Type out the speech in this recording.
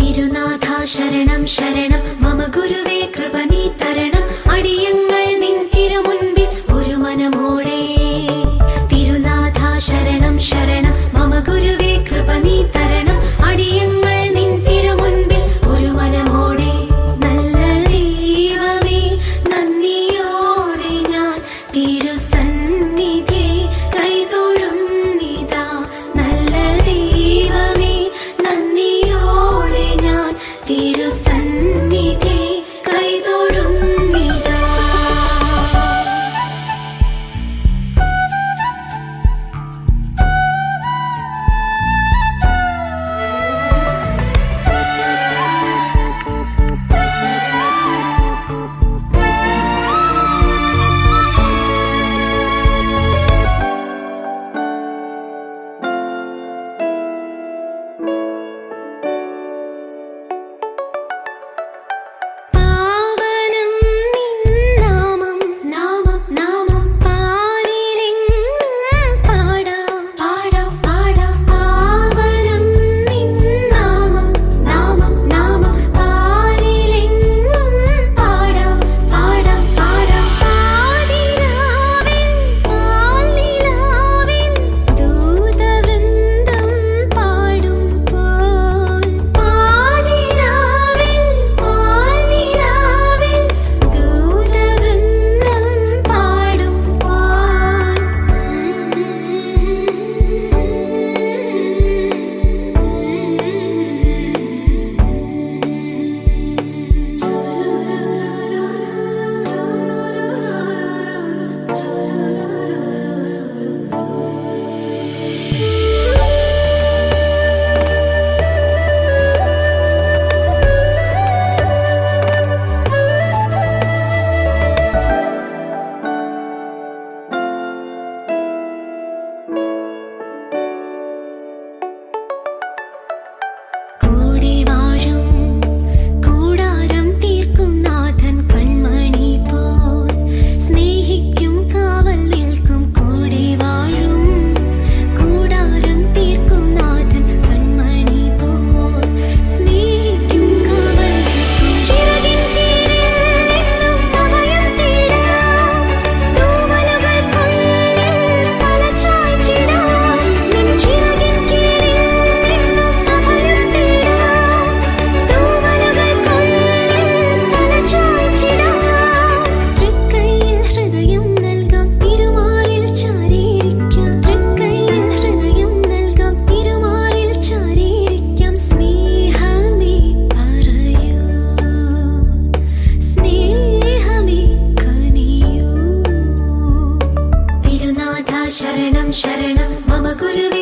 തിരുനാഥ ശരണം ശരണം. కృప నీ തിരുനാഥ ശരണം ശരണം